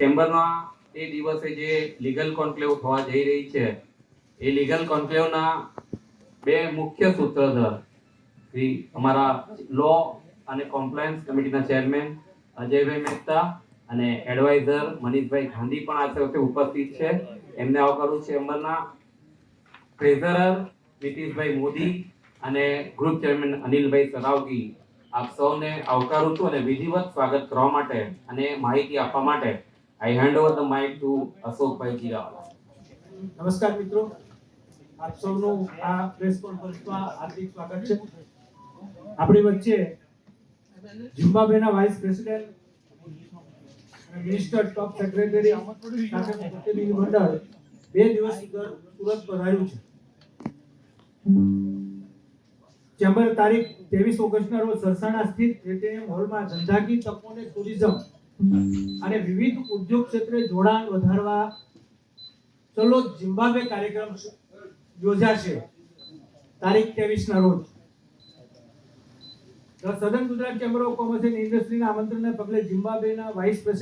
ચેમ્બરના તે દિવસે જે લીગલ કોન્ક્લેવ થવા જઈ રહી છે, એ લીગલ કોન્ક્લેવના બે મુખ્ય સૂત્રધર, શ્રી અમારા લો અને કોમ્પ્લાયન્સ કમિટીના ચેરમેન અજયભાઈ મહેતા અને એડવાઇઝર મનીષભાઈ ગાંધી પણ આ વખતે ઉપસ્થિત છે. એમને આવકારું ચેમ્બરના ટ્રેઝરર નીતિશભાઈ મોદી અને ગ્રુપ ચેરમેન અનિલભાઈ સરાવગી. આપ સૌને આવકારું છું અને વિધિવત સ્વાગત કરવા માટે અને માહિતી આપવા માટે I hand over the mike to અશોકભાઈ જીરાવાલા નમસ્કાર મિત્રો. આપ સૌનું આ પ્રેસ કોન્ફરન્સમાં હાર્દિક સ્વાગત છે. આપણી વચ્ચે ઝિમ્બાબ્વેના vice president minister top secretary સાથે પ્રતિનિધિ મંડળ બે દિવસ સુરત પધાર્યું છે. ચેમ્બર તારીખ ત્રેવીસ ઓગસ્ટના રોજ સરસાણા સ્થિત એટીએમ હોલમાં ધંધાકી તકોને ટુરિઝમ અને વિવિધ ઉદ્યોગ ક્ષેત્રે જોડાણ વધારવા ચલો ઝિમ્બાબ્વે કાર્યક્રમ યોજાશે. તારીખ ત્રેવીસ ના રોજ સદન Gujarat chamber of commerce and ઇન્ડસ્ટ્રીના આમંત્રણને પગલે ઝિમ્બાબ્વેના વાઇસ પ્રેસિડેન્ટ